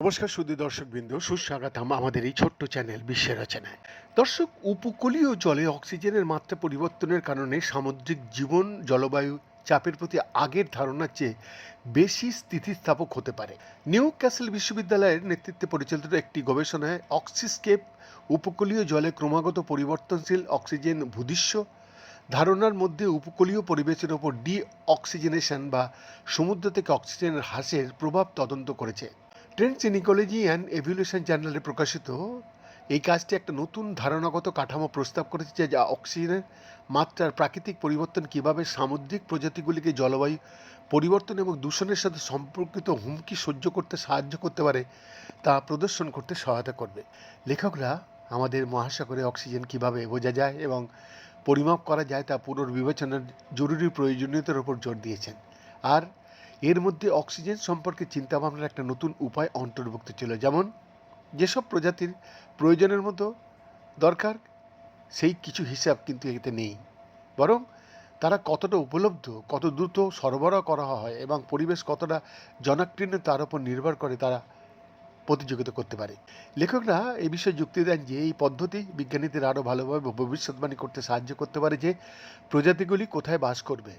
নমস্কার সুদী দর্শক বিন্দু সুস্বাগতম আমাদের এই ছোট্ট চ্যানেল বিশ্বের রচনায়। দর্শক, উপকূলীয় জলে অক্সিজেনের মাত্রা পরিবর্তনের কারণে সামুদ্রিক জীবন জলবায়ু চাপের প্রতি আগের ধারণার চেয়ে বেশি স্থিতিস্থাপক হতে পারে। নিউ ক্যাসেল বিশ্ববিদ্যালয়ের নেতৃত্বে পরিচালিত একটি গবেষণায় অক্সিস্কেপ উপকূলীয় জলে ক্রমাগত পরিবর্তনশীল অক্সিজেন ভূদৃশ্য ধারণার মধ্যে উপকূলীয় পরিবেশের ওপর ডি অক্সিজেনেশন বা সমুদ্র থেকে অক্সিজেনের হ্রাসের প্রভাব তদন্ত করেছে। Trends in ecology and evolution জার্নালে প্রকাশিত এই কাজটি একটা নতুন ধারণাগত কাঠামো প্রস্তাব করেছে যে যা অক্সিজেনের মাত্রার প্রাকৃতিক পরিবর্তন কীভাবে সামুদ্রিক প্রজাতিগুলিকে জলবায়ু পরিবর্তন এবং দূষণের সাথে সম্পর্কিত হুমকি সহ্য করতে সাহায্য করতে পারে তা প্রদর্শন করতে সহায়তা করবে। লেখকরা আমাদের মহাসাগরে অক্সিজেন কীভাবে বোঝা যায় এবং পরিমাপ করা যায় তা পুনর্বিবেচনার জরুরি প্রয়োজনীয়তার উপর জোর দিয়েছেন। আর এর মধ্যে অক্সিজেন সম্পর্কে চিন্তাভাবনার একটা নতুন উপায় অন্তর্ভুক্ত ছিল, যেমন যেসব প্রজাতির প্রয়োজনের মতো দরকার, সেই কিছু হিসাব কিন্তু এতে নেই। বরং তারা কতটা উপলব্ধ, কত দ্রুত সরবরাহ করা হয় এবং পরিবেশ কতটা জনাকীর্ণ তার উপর নির্ভর করে তারা প্রতিযোগিতা করতে পারে। লেখকরা এ বিষয়ে যুক্তি দেন যে, এই পদ্ধতি বিজ্ঞানীদের আরও ভালোভাবে ভবিষ্যৎবাণী করতে সাহায্য করতে পারে যে, প্রজাতিগুলি কোথায় বাস করবে,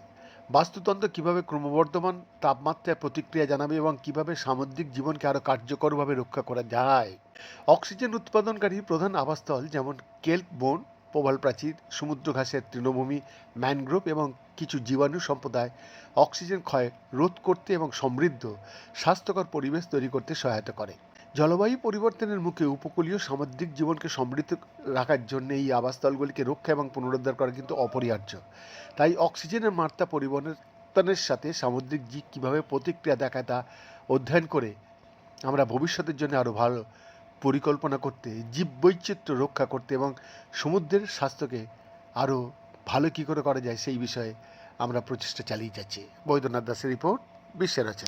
বাস্তুতন্ত্র কীভাবে ক্রমবর্ধমান তাপমাত্রায় প্রতিক্রিয়া জানাবে এবং কীভাবে সামুদ্রিক জীবনকে আরও কার্যকরভাবে রক্ষা করা যায়। অক্সিজেন উৎপাদনকারী প্রধান আবাসস্থল যেমন কেল্প বন, প্রবাল প্রাচীর, সমুদ্র ঘাসের তৃণভূমি, ম্যানগ্রোভ এবং কিছু জীবাণু সম্প্রদায় অক্সিজেন ক্ষয় রোধ করতে এবং সমৃদ্ধ, স্বাস্থ্যকর পরিবেশ তৈরি করতে সহায়তা করে। জলবায়ু পরিবর্তনের মুখে উপকূলীয় সামুদ্রিক জীবনকে সমৃদ্ধ রাখার জন্য এই আবাসস্থলগুলিকে রক্ষা এবং পুনরুদ্ধার করা কিন্তু অপরিহার্য। তাই অক্সিজেনের মাত্রা পরিবর্তনের সাথে সামুদ্রিক জীব কীভাবে প্রতিক্রিয়া দেখায় তা অধ্যয়ন করে আমরা ভবিষ্যতের জন্য আরও ভালো পরিকল্পনা করতে, জীববৈচিত্র্য রক্ষা করতে এবং সমুদ্রের স্বাস্থ্যকে আরও ভালো কী করে করা যায় সেই বিষয়ে আমরা প্রচেষ্টা চালিয়ে যাচ্ছি। বৈদ্যনাথ দাসের রিপোর্ট, বিশ্বের আছে